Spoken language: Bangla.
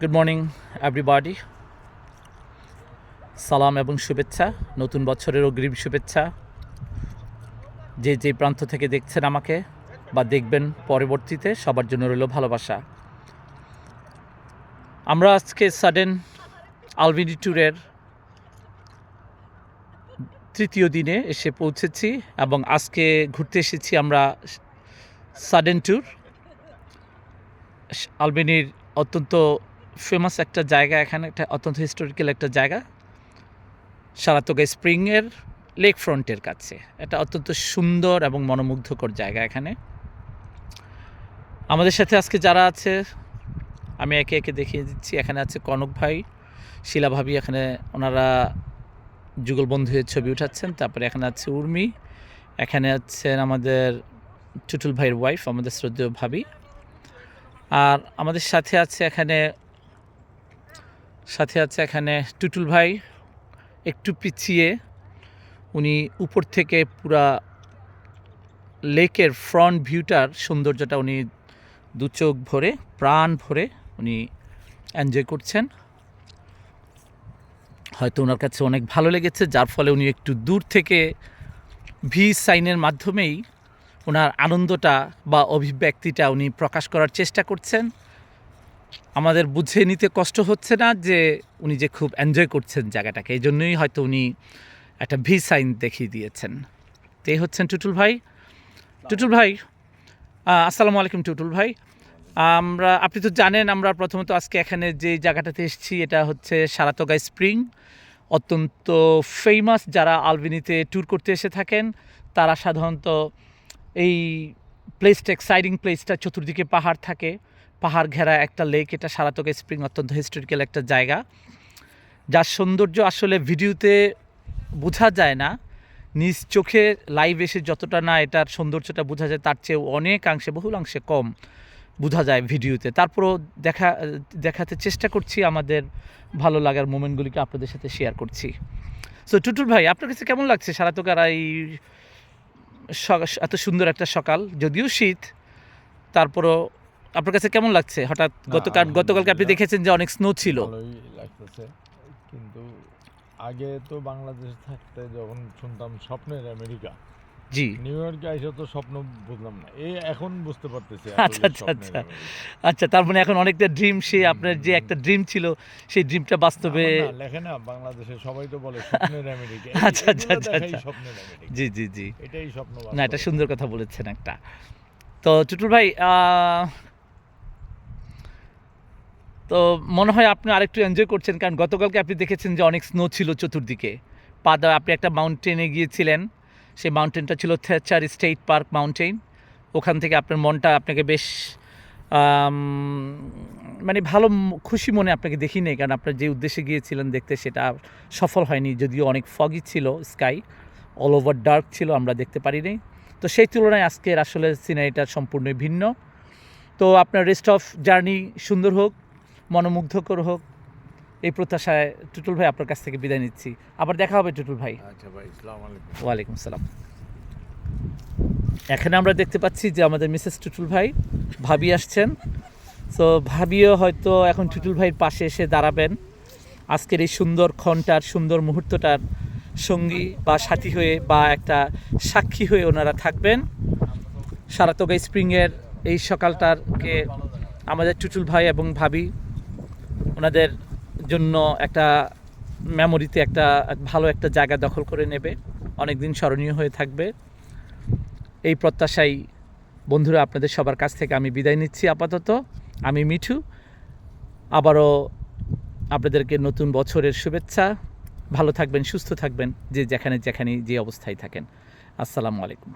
গুড মর্নিং এভরিবডি সালাম এবং শুভেচ্ছা, নতুন বছরের অগ্রিম শুভেচ্ছা। যে যে প্রান্ত থেকে দেখছেন আমাকে বা দেখবেন পরবর্তীতে, সবার জন্য রইল ভালোবাসা। আমরা আজকে সাডেন আলবিনি ট্যুরের তৃতীয় দিনে এসে পৌঁছেছি এবং আজকে ঘুরতে এসেছি আমরা সাডেন ট্যুর আলবেনির অত্যন্ত ফেমাস একটা জায়গা এখানে, একটা অত্যন্ত হিস্টোরিক্যাল একটা জায়গা সারাতোগা স্প্রিংয়ের লেক ফ্রন্টের কাছে। এটা অত্যন্ত সুন্দর এবং মনোমুগ্ধকর জায়গা এখানে। আমাদের সাথে আজকে যারা আছে, আমি একে একে দেখিয়ে দিচ্ছি। এখানে আছে কনক ভাই, শিলা ভাবি, এখানে ওনারা যুগলবন্ধু হয়ে ছবি উঠাচ্ছেন। তারপরে এখানে আছে উর্মি, এখানে আছেন আমাদের টুটুল ভাইয়ের ওয়াইফ আমাদের শ্রদ্ধেয় ভাবি। আর আমাদের সাথে আছে এখানে সাথে আছে এখানে টুটুল ভাই, একটু পিছিয়ে। উনি উপর থেকে পুরা লেকের ফ্রন্ট ভিউটার সৌন্দর্যটা উনি দু চোখ ভরে, প্রাণ ভরে উনি এনজয় করছেন। হয়তো ওনার কাছে অনেক ভালো লেগেছে, যার ফলে উনি একটু দূর থেকে ভি সাইনের মাধ্যমেই ওনার আনন্দটা বা অভিব্যক্তিটা উনি প্রকাশ করার চেষ্টা করছেন। আমাদের বুঝে নিতে কষ্ট হচ্ছে না যে উনি যে খুব এনজয় করছেন জায়গাটাকে। এই জন্যই হয়তো উনি একটা ভি সাইন দেখিয়ে দিয়েছেন। তো এই হচ্ছেন টুটুল ভাই? টুটুল ভাই আসসালামু আলাইকুম টুটুল ভাই। আমরা, আপনি তো জানেন আমরা প্রথমত আজকে এখানে যে জায়গাটাতে এসেছি এটা হচ্ছে সারাতগা স্প্রিং। অত্যন্ত ফেমাস যারা আলবিনিতে ট্যুর করতে এসে থাকেন, তারা সাধারণত এই প্লেসটা এক্সাইটিং প্লেসটা চতুর্দিকে পাহাড় থাকে। পাহাড় ঘেরা একটা লেক এটা সারাতকা স্প্রিং অত্যন্ত হিস্টোরিক্যাল একটা জায়গা। যার সৌন্দর্য আসলে ভিডিওতে বোঝা যায় না। নিজ চোখে লাইভ এসে যতটা না এটার সৌন্দর্যটা বোঝা যায়, তার চেয়ে অনেকাংশে, বহুলাংশে কম বোঝা যায় ভিডিওতে। তারপরও দেখা, দেখাতে চেষ্টা করছি, আমাদের ভালো লাগার মোমেন্টগুলিকে আপনাদের সাথে শেয়ার করছি। সো টুটুল ভাই, আপনার কাছে কেমন লাগছে? সারাতকার এই এত সুন্দর একটা সকাল, যদিও শীত, তারপরও আপনার কাছে কেমন লাগছে? হঠাৎ গতকাল গতকালকে আপনি দেখেছেন যে অনেক স্নো ছিল। লাগতেছে। কিন্তু আগে তো বাংলাদেশে থাকতে যখন শুনতাম স্বপ্নের আমেরিকা জি। নিউ ইয়র্কে এসে তো স্বপ্ন বুঝলাম না। এই এখন বুঝতে পারতেছি আচ্ছা, আচ্ছা, আচ্ছা। আচ্ছা তার মানে এখন অনেকটা ড্রিম সে আপনার যে একটা ড্রিম ছিল সেই ড্রিমটা বাস্তবে লেখে না বাংলাদেশে সবাই তো বলে স্বপ্নের আমেরিকা। আচ্ছা, আচ্ছা, আচ্ছা, আচ্ছা। স্বপ্নের আমেরিকা। জি জি জি। এটাই স্বপ্ন না এটা সুন্দর কথা বলেছেন একটা। তো টুটুল ভাই তো মনে হয় আপনি আরেকটু এনজয় করছেন, কারণ গতকালকে আপনি দেখেছেন যে অনেক স্নো ছিল চতুর্দিকে। পাদা, আপনি একটা মাউন্টেনে গিয়েছিলেন, সেই মাউন্টেনটা ছিল থেচার স্টেট পার্ক মাউন্টেন ওখান থেকে আপনার মনটা আপনাকে বেশ মানে ভালো খুশি মনে আপনাকে দেখি নেই, কারণ আপনার যে উদ্দেশ্যে গিয়েছিলেন দেখতে সেটা সফল হয়নি, যদিও অনেক ফগি ছিল স্কাই অল ওভার ডার্ক ছিল, আমরা দেখতে পারি পারিনি তো সেই তুলনায় আজকের আসলে সিনারিটা সম্পূর্ণ ভিন্ন। তো আপনার রেস্ট অফ জার্নি সুন্দর হোক। মনোমুগ্ধকর হোক। এই প্রত্যাশায় টুটুল ভাই আপনার কাছ থেকে বিদায় নিচ্ছি। আবার দেখা হবে টুটুল ভাই। আচ্ছা ভাই আলাইকুম। ওয়ালাইকুম সালাম এখানে আমরা দেখতে পাচ্ছি যে আমাদের মিসেস টুটুল ভাই ভাবি আসছেন। তো ভাবিও হয়তো এখন টুটুল ভাইয়ের পাশে এসে দাঁড়াবেন। আজকের এই সুন্দর ক্ষণটার সুন্দর মুহূর্তটার সঙ্গী বা সাথী হয়ে বা একটা সাক্ষী হয়ে ওনারা থাকবেন। সারাতগা স্প্রিংয়ের এই সকালটারকে আমাদের টুটুল ভাই এবং ভাবি ওনাদের জন্য একটা মেমোরিতে একটা ভালো একটা জায়গা দখল করে নেবে। অনেক দিন স্মরণীয় হয়ে থাকবে। এই প্রত্যাশাই বন্ধুরা, আপনাদের সবার কাছ থেকে আমি বিদায় নিচ্ছি আপাতত। আমি মিঠু। আবারও আপনাদেরকে নতুন বছরের শুভেচ্ছা। ভালো থাকবেন, সুস্থ থাকবেন, যে যেখানে যেখানে যে অবস্থায় থাকেন। আসসালামু আলাইকুম।